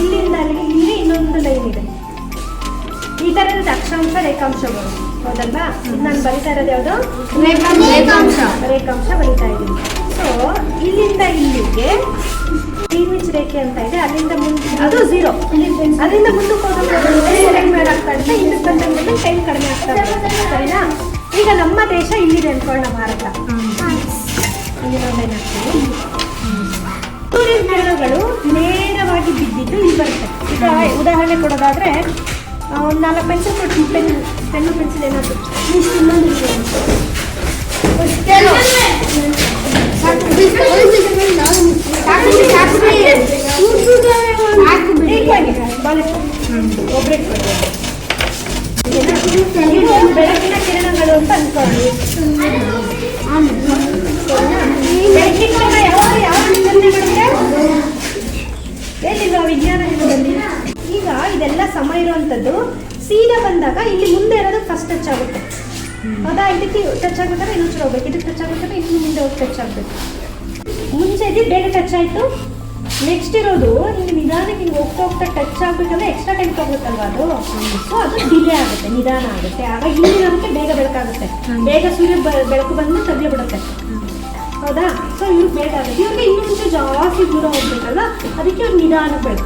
ಇಲ್ಲಿಂದ ಅಲ್ಲಿಗೆ ಇಲ್ಲಿ ಇನ್ನೊಂದು ಲೈನ್ ಇದೆ. ಈ ತರದ ಅಕ್ಷಾಂಶ ರೇಖಾಂಶಗಳು. ಹೌದಲ್ವಾ? ಇದು ನಾನು ಬರಿತಾ ಇರೋದು ಯಾವುದು? ರೇಖಾಂಶ. ರೇಖಾಂಶ. ಬರಿತಾ ಇದ್ದೀನಿ. ಸೊ ಇಲ್ಲಿಂದ ಇಲ್ಲಿಗೆ ಇಂಚ್ ರೇಖೆ ಅಂತ ಇದೆ. ಅಲ್ಲಿಂದ ಮುಂದೆ ಅದು ಝೀರೋ ಅಲ್ಲಿಂದ ಮುಂದಕ್ಕೆ ಹೋಗೋದು ಟೈಮ್ ಆಗ್ತಾ ಇರುತ್ತೆ. ಹಿಂದಕ್ಕೆ ಬಂದಂಗೆ ಟೈಮ್ ಕಡಿಮೆ ಆಗ್ತಾ ಇರುತ್ತೆ. ಸರಿನಾ? ಈಗ ನಮ್ಮ ದೇಶ ಇಲ್ಲಿದೆ ಅನ್ಕೊಳ್ಳೋಣ ಭಾರತ. ಇಲ್ಲಿ ಹಾಕ್ತೀನಿ ಸೂರ್ಯನ ಕಿರಣಗಳು ನೇರವಾಗಿ ಬಿದ್ದಿದ್ದು ಇಲ್ಲಿ ಬರುತ್ತೆ. ಈಗ ಉದಾಹರಣೆ ಕೊಡೋದಾದ್ರೆ ಒಂದು ನಾಲ್ಕು ಪೆನ್ಸಿಲ್ ಕೊಟ್ಟು ಪೆನ್ ಪೆನ್ನು ಪೆನ್ಸಿಲ್ ಏನಾದರೂ? ಇವು ಬೆಳಕಿನ ಕಿರಣಗಳು ಅಂತ ಅನ್ಕೊಳ್ಳಿ. ವಿಜ್ಞಾನ ಯುಗದಲ್ಲಿ ಈಗ ಇದೆಲ್ಲ ಸಮ ಇರುವಂತದ್ದು ಸೀದಾ ಬಂದಾಗ ಇಲ್ಲಿ ಮುಂದೆ ಇರೋದು ಫಸ್ಟ್ ಟಚ್ ಆಗುತ್ತೆ. ಹೌದಾ ಇದಕ್ಕೆ ಟಚ್ ಆಗ್ಬೇಕಾದ್ರೆ ಇನ್ನೊಂದು ಹೋಗ್ಬೇಕು. ಇದಕ್ಕೆ ಟಚ್ ಆಗ್ಬೇಕಾದ್ರೆ ಇನ್ನು ಮುಂದೆ ಹೋಗಿ ಟಚ್ ಆಗಬೇಕು. ಮುಂಚೆ ಇದು ಬೇಗ ಟಚ್ ಆಯಿತು. ನೆಕ್ಸ್ಟ್ ಇರೋದು ಇಲ್ಲಿ ನಿಧಾನಕ್ಕೆ ಹಿಂಗೆ ಹೋಗ್ತಾ ಹೋಗ್ತಾ ಟಚ್ ಆಗಬೇಕಂದ್ರೆ ಎಕ್ಸ್ಟ್ರಾ ಟೈಮ್ ತಗೋಬೇಕಲ್ವಾ ಅದು? ಸೊ ಅದು ಡಿಲೇ ಆಗುತ್ತೆ, ನಿಧಾನ ಆಗುತ್ತೆ. ಆಗ ಹಿಂದಿನದಕ್ಕೆ ಬೇಗ ಬೆಳಕಾಗುತ್ತೆ. ಬೇಗ ಸೂರ್ಯ ಬೆಳಕು ಬಂದು ತಗ್ಲಿ ಬಿಡುತ್ತೆ. ಹೌದಾ? ಸೊ ಇವ್ರು ಬೇಡ ಆಗುತ್ತೆ ಇವ್ರಿಗೆ ಇನ್ನೂ ಮುಂಚೆ ಜಾಸ್ತಿ ದೂರ ಹೋಗ್ಬೇಕಲ್ಲ ಅದಕ್ಕೆ ಅವ್ರು ನಿಧಾನ ಬೇಡ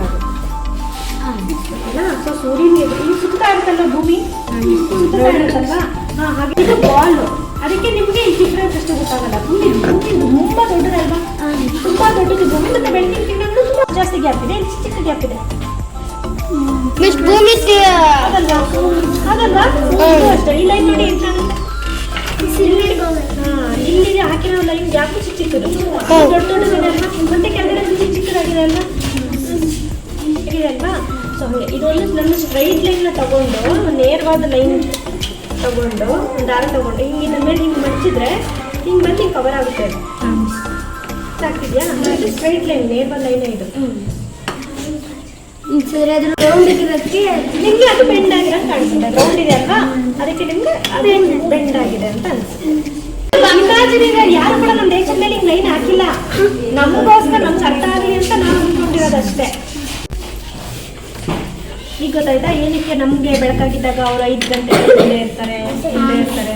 ಸೊ ಸೂರ್ಯನ ಎದುರು ಇಲ್ಲಿ ಸುತ್ತಾ ಇರುತ್ತಲ್ಲ ಭೂಮಿ? ಸುತ್ತಾ ಇರುತ್ತಲ್ವಾ? ಹಾಂ ಹಾಗೆ. ಇದು ಬಾಲ್. ಅದಕ್ಕೆ ನಿಮಗೆ ಈ ಡಿಫ್ರೆನ್ಸ್ ಅಷ್ಟು ಗೊತ್ತಾಗಲ್ಲ. ಭೂಮಿ ಭೂಮಿ ತುಂಬಾ ದೊಡ್ಡದಲ್ವಾ? ತುಂಬ ದೊಡ್ಡದು. ಭೂಮಿ ಮತ್ತೆ ಬೆಳಕಿನ ಕಿರಣಗಳು ತುಂಬ ಜಾಸ್ತಿ ಗ್ಯಾಪ್ ಇದೆ. ಚಿಕ್ಕ ಗ್ಯಾಪ್ ಇದೆ. ಭೂಮಿ ಅದಲ್ವಾ? ಅದಲ್ವಾ? ಅಷ್ಟೇ. ಇಲ್ಲ ನೋಡಿ ಹಾಕಿರೋ ಲೈನ್ ಗ್ಯಾಪ್ ಚಿಕ್ಕ ಚಿಕ್ಕದು. ದೊಡ್ಡ ದೊಡ್ಡದಿದೆ ಅಲ್ವಾ? ಮತ್ತೆ ಕೆಳಗಡೆ ಚಿಕ್ಕ ಚಿಕ್ಕದಾಗಿದೆ ಅಲ್ವಾ? ಇದೆ ಅಲ್ವಾ? ಸೊ ಹಂಗೆ ಇದೊಂದು ನನ್ನ ಸ್ಟ್ರೈಟ್ ಲೈನ್ನ ತಗೊಂಡು ನೇರವಾದ ಲೈನ್ ತಗೊಂಡು ದಾರ ತಗೊಂಡು ಹಿಂಗಿನ ಮೇಲೆ ಹಿಂಗೆ ಮಡ್ಚಿದ್ರೆ ಹಿಂಗೆ ಬಂದು ಹಿಂಗೆ ಕವರ್ ಆಗುತ್ತೆ. ಅದು ಆಗ್ತಿದ್ಯಾ ಇದು ಸ್ಟ್ರೈಟ್ ಲೈನ್ ನೇರವಾದ ಲೈನ್ ಇದು. ಸರಿ ಅದು ರೌಂಡ್ ಇರೋದಕ್ಕೆ ನಿಮಗೆ ಅದು ಬೆಂಡ್ ಆಗಿರೋ ಕಾಣಿಸುತ್ತೆ. ರೌಂಡ್ ಇದೆ ಅಲ್ವಾ? ಅದಕ್ಕೆ ನಿಮಗೆ ಅದು ಬೆಂಡ್ ಆಗಿದೆ ಅಂತ ಅನ್ಸುತ್ತೆ. ಈಗ ಯಾರು ಕೂಡ ನಮ್ಮ ದೇಶದ ಮೇಲೆ ಲೈನ್ ಹಾಕಿಲ್ಲ. ನಮಗೋಸ್ಕರ ನಮ್ಗೆ ಅರ್ಥ ಆಗಲಿ ಅಂತ ನಾವು ಅಂದ್ಕೊಂಡಿರೋದಷ್ಟೇ ಈಗ ಗೊತ್ತಾಯ್ತಾ ಏನಕ್ಕೆ ನಮ್ಗೆ ಬೆಳಕಾಗಿದ್ದಾಗ ಅವ್ರು ಐದು ಗಂಟೆ ಇಲ್ಲೇ ಇರ್ತಾರೆ ಇರ್ತಾರೆ